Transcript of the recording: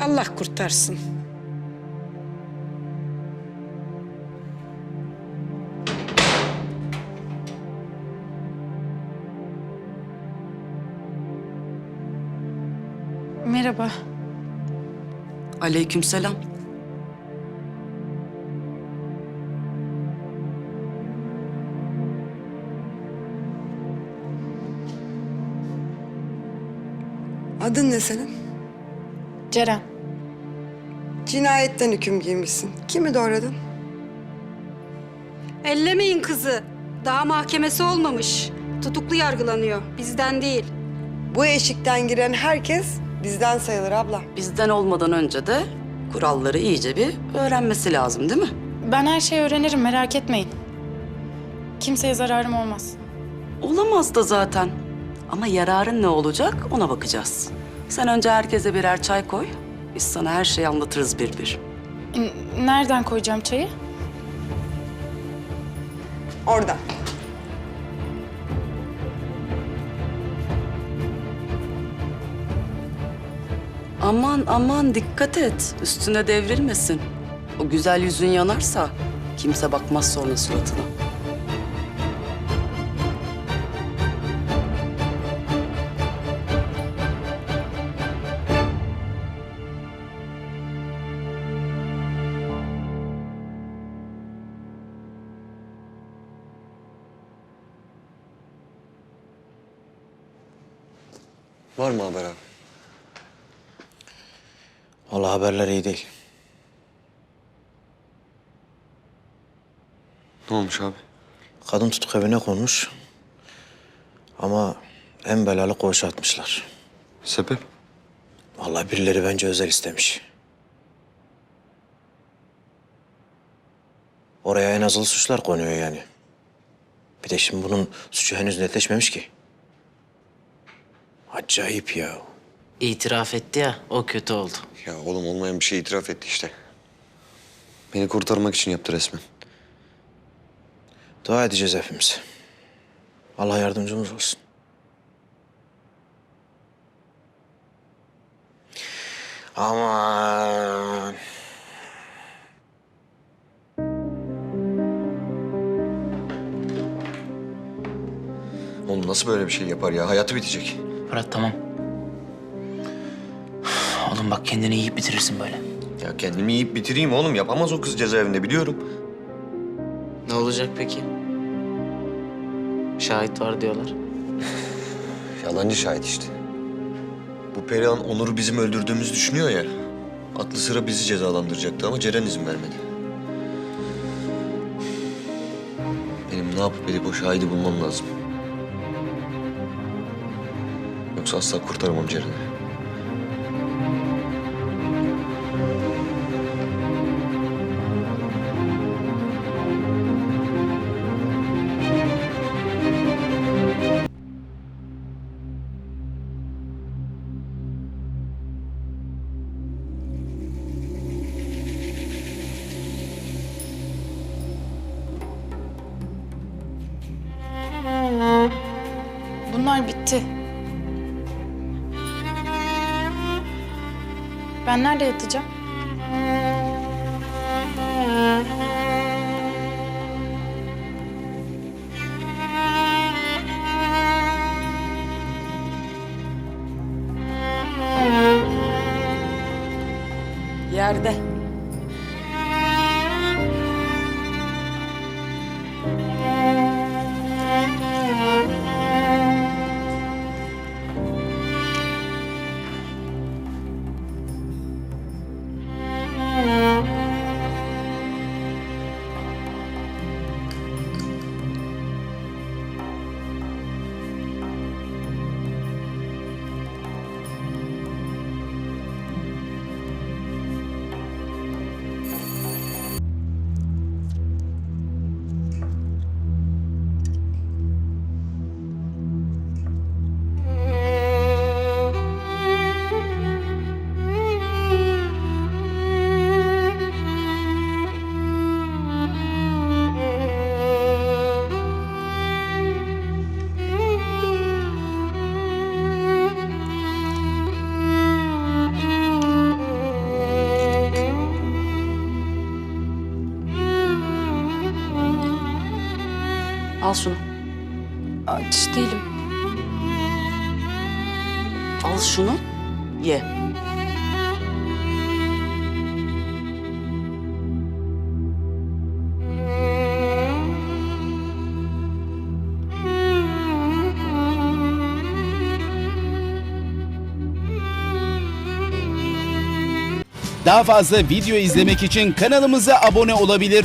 Allah kurtarsın. Merhaba. Aleykümselam. Adın ne senin? Ceren. Cinayetten hüküm giymişsin. Kimi doğradın? Ellemeyin kızı. Daha mahkemesi olmamış. Tutuklu yargılanıyor. Bizden değil. Bu eşikten giren herkes bizden sayılır abla. Bizden olmadan önce de kuralları iyice bir öğrenmesi lazım değil mi? Ben her şeyi öğrenirim merak etmeyin. Kimseye zararım olmaz. Olamaz da zaten. Ama yararın ne olacak ona bakacağız. Sen önce herkese birer çay koy. Biz sana her şeyi anlatırız bir bir. N- Nereden koyacağım çayı? Oradan. Aman aman dikkat et. Üstüne devrilmesin. O güzel yüzün yanarsa kimse bakmaz sonra suratına. Var mı haber abi? Vallahi haberler iyi değil. Ne olmuş abi? Kadın tutuk evine konmuş. Ama en belalı koğuşa atmışlar. Sebep? Vallahi birileri bence özel istemiş. Oraya en azılı suçlar konuyor yani. Bir de şimdi bunun suçu henüz netleşmemiş ki. Acayip ya. İtiraf etti ya, o kötü oldu. Ya oğlum olmayan bir şey itiraf etti işte. Beni kurtarmak için yaptı resmen. Dua edeceğiz hepimiz. Allah yardımcımız olsun. Aman. Oğlum nasıl böyle bir şey yapar ya? Hayatı bitecek. Murat tamam. Oğlum bak kendini yiyip bitirirsin böyle. Ya kendimi yiyip bitireyim oğlum. Yapamaz o kız cezaevinde biliyorum. Ne olacak peki? Şahit var diyorlar. Yalancı şahit işte. Bu Perihan Onur'u bizim öldürdüğümüzü düşünüyor ya. Aklı sıra bizi cezalandıracaktı ama Ceren izin vermedi. Benim ne yapıp edip o şahidi bulmam lazım. Yoksa asla kurtaramam Ceren'i. Bunlar bitti. Ben nerede yatacağım? Yerde. Al şunu. Aç değilim. Al şunu. Ye. Daha fazla video izlemek için kanalımıza abone olabilir.